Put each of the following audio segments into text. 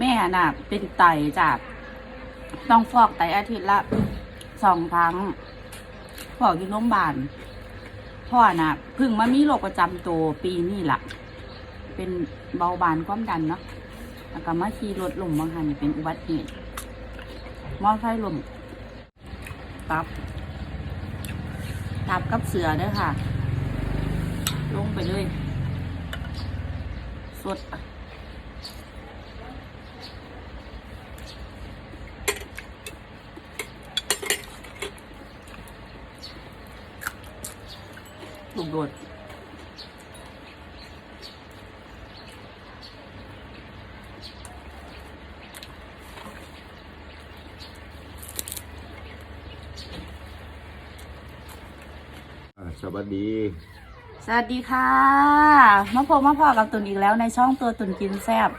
แม่น่ะ เป็นไตจากต้องฟอกไตอาทิตย์ละสองครั้งฟอกอยู่โรงพยาบาลพ่อน่ะเพึ่งมามีโรคประจำตัวปีนี้ล่ะเป็นเบาหวานความดันเนาะแล้วก็มาขี่รถลมบางคันเป็นอุบัติเหตุมอไซค์ลมตับ ตับกับเสือด้อค่ะ ลงไปเลย สด ลูกโดดอ่าสวัสดี สวัสดีค่ะ มาพบมาพอกับตุนอีกแล้วในช่องตัวตุนกินแซบ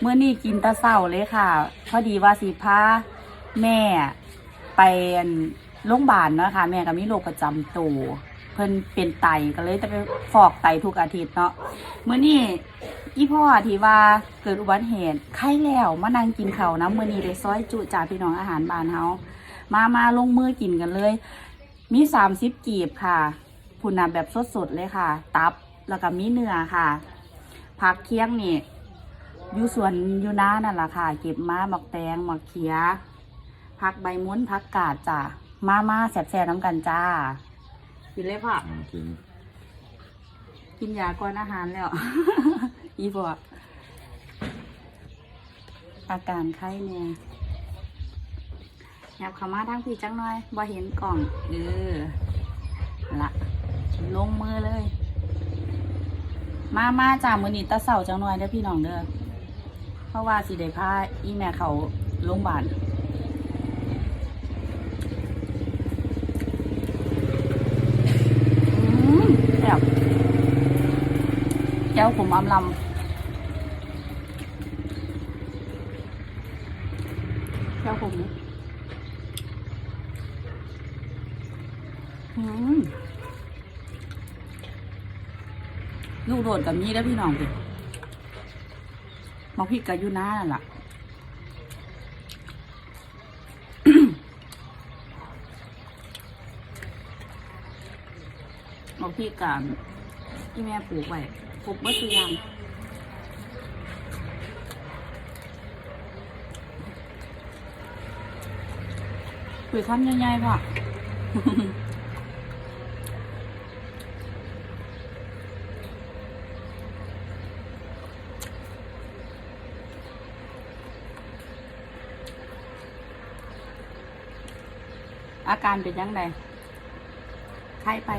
เมื่อนี้กินตะเศร้าเลยค่ะ พอดีว่าสีพาแม่ไปโรงพยาบาลเนาะค่ะ แม่ก็มีโรคประจำตัว เพิ่นเป็นไตก็เลยจะไปฟอกไตทุกอาทิตย์เนาะเมื่อนี้อีพ่อที่ว่าเกิดอุบัติเหตุไข้แล้วมานั่งกินเขานะเมื่อนี้ได้ซอยจุจ่าพี่น้องอาหารบ้านเฮามามาลงมือกินกันเลย มีสามสิบกีบค่ะพุนาแบบสดๆเลยค่ะ ตับแล้วก็มีเนื้อค่ะผักเคียงนี่อยู่สวนอยู่น้านั่นแหละค่ะ เก็บมาหมักแตงหมักเขียผักใบม้วนผักกาดจ้ะมามาแสบๆน้ำกันจ้า กินเลยค่ะอ่ากินกินยาก่อนอาหารแล้ว อีบอดอาการไข้เนี่ยแอบเข้ามาทางพี่จังหน่อยบ่เห็นกล่องเออละลงมือเลย มามาจ้ามือนี้ตะเสาจังหน่อยเด้อพี่น้องเด้อเพราะว่าสิได้พาอีแม่เขาโรงพยาบาลอืมแบบ แก้วผมอำลำแก้วผมอืมลูกโดดกับมีแล้วพี่น้องสิมาพี่กับยูน่าล่ะมาพี่กับที่แม่ปลูกไว้ ปลูกเมื่อสุอยางคุยคำใหญ่ๆพ่ออาการเป็นยังไงไข้ไป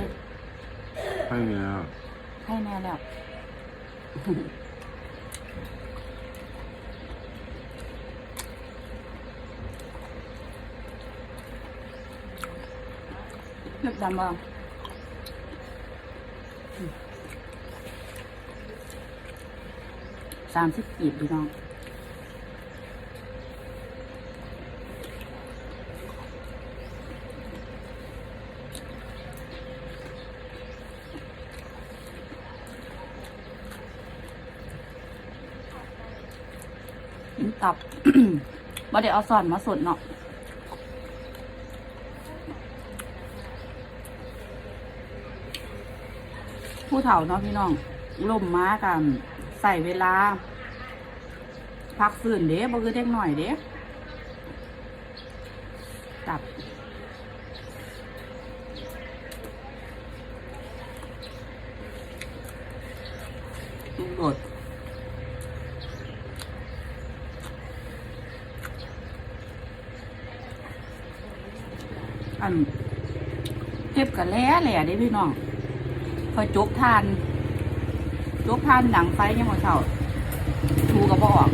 ให้เนี่ยไข้แน่แล้ว เลือกดำบ้างสามสิบกีบพี่น้อง ตับบ่ได้เอาสอนมาสดเนาะผู้เฒ่าเนาะพี่น้องล่มม้ากัน ใส่เวลา พักฟื้นเด้บ่คือเด็กหน่อยเด้ตับ ลูกโดด อันเก็บกันแล้แหล่ได้พี่น้องพอจกทานจกทานหนังไฟยังหมดเท่าทูกระบอก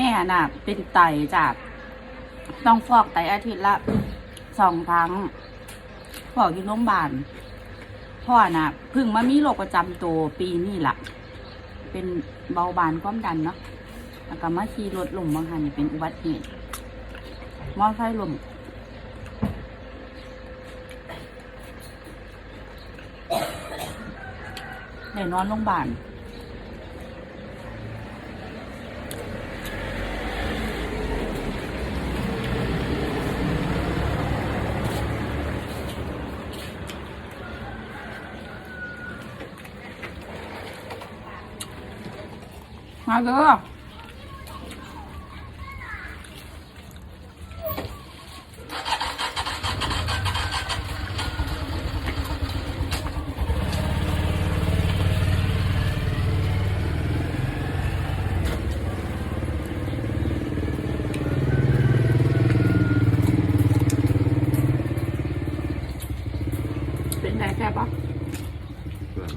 ม่น่ะ เป็นไตจาก ต้องฟอกไตอาทิตย์ละสองครั้งฟอกที่โรงพยาบาลพ่อน่ะเพึ่งมามีโรคประจำตัวปีนี้ล่ะเป็นเบาบานความดันเนาะแล้วก็มาขี่รถลมบางหันนี่เป็นอุบัติเหตุมอไซค์ลมได้นอนโรงพยาบาล มาเด้อเป็นไงแซ่บปะ เพื่อน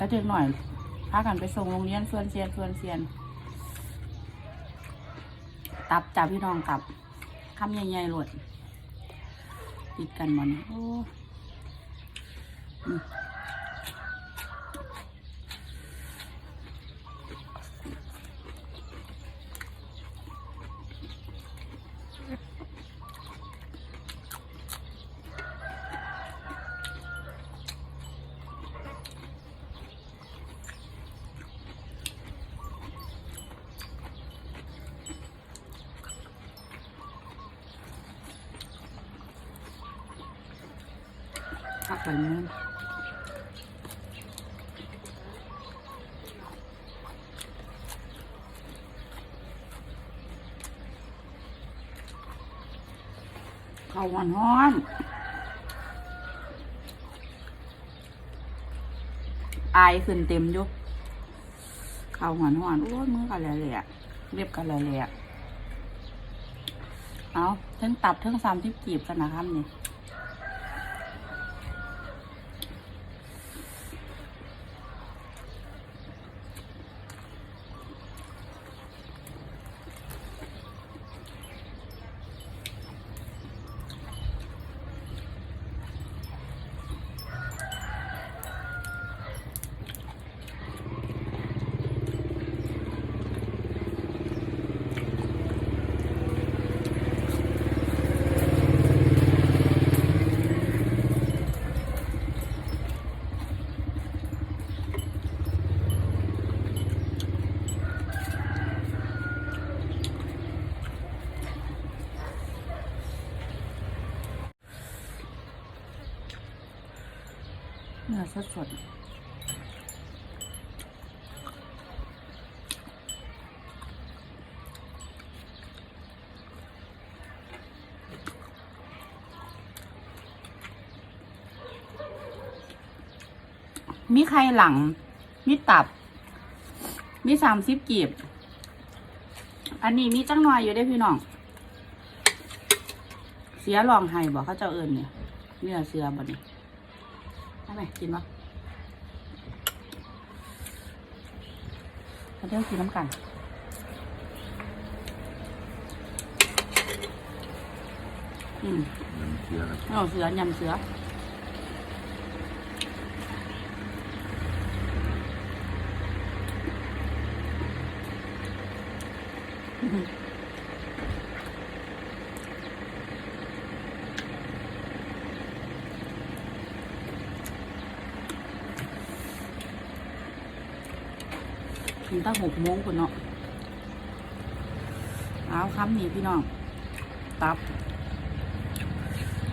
แล้วเด็กหน่อยพากันไปส่งโรงเรียนส่วนเซียนส่วนเซียน ตับจับพี่น้องตับคำใหญ่ๆหลดติดกันมันโอ้ อืมพันข้าวหวานฮ้อนอายขึ้นเต็มยู่ข้าวหวานฮ้อนโอ้ยมือกันเลยเลยอะเรียบกันเลยเลยอะเอาเทั้งตับเทั้งสามที่กีบกันนะครับนี่ สดสดมีใครหลัง มีตับ มีสามสิบกีบ อันนี้มีจังหน่อยอยู่ได้พี่น้อง เสียลองไห้บอกเขาเจ้าเอิญเนี่ยเนื้อเสือบ่เนี่ย ได้ไหมกินปะมาเดี๋ยวกินน้ำกันอืมน้ำเชียร์กันเอาเสือยำเสือ ถึงตั้งหกโมงคนเนาะเอาคำนี้พี่น้อง ตับ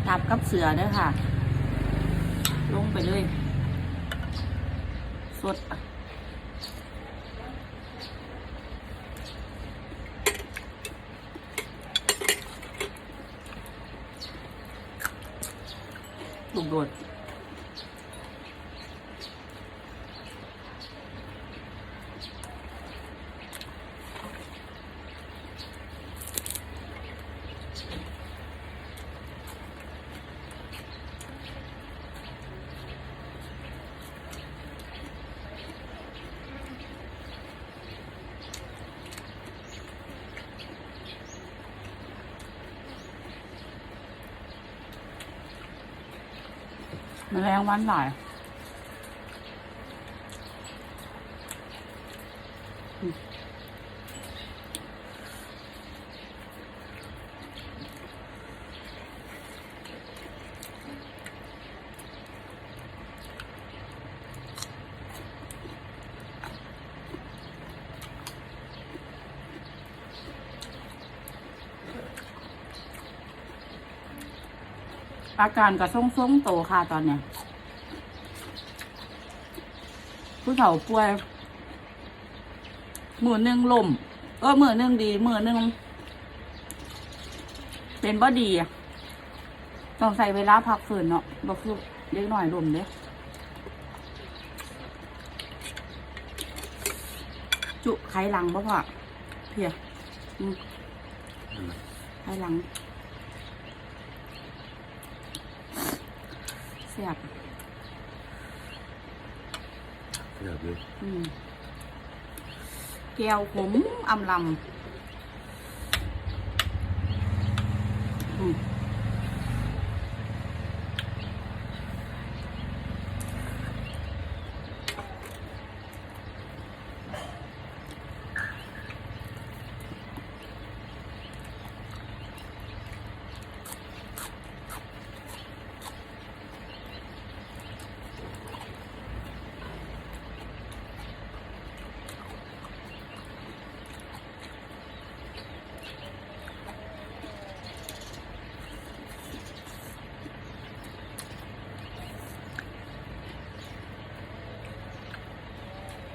ตับกับเสือเด้อค่ะ ลงไปเลย สดลูกโดด แมลงวันหลาย อาการกระส่งส่งๆโตค่ะตอนเนี้ยผู้เฒ่าป่วย มือหนึ่งลมเออมือหนึ่งดี มือหนึ่งเป็นบ่ดีต้องใส่เวลาพักฝืนเนาะบ่คือเล็กหน่อยลมเด้จุไขหลังบ่พ่อเพียไขหลัง เสียบเรียบเลยอืมแก้วขมอำลำอืม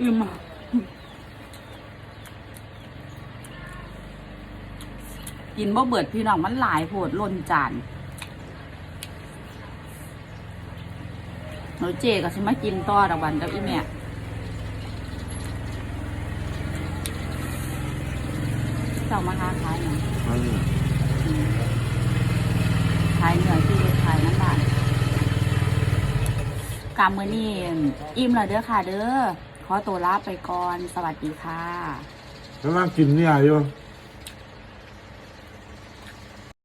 อิ่มอะกินบ่เบิดพี่น้องมันหลายโพดล้นจานหนูเจก็สิมากินต่อดอกบันกับอีแม่เจ้ามาค้าขายหยังมันเนี่ยขายเหนื่อยที่ขายน้ำบาทกามมือนี่อิ่มแล้วเด้อค่ะเด้อข อตัวลาไปก่อน สวัสดีค่ะ กำลังกินเนี่ยอยู่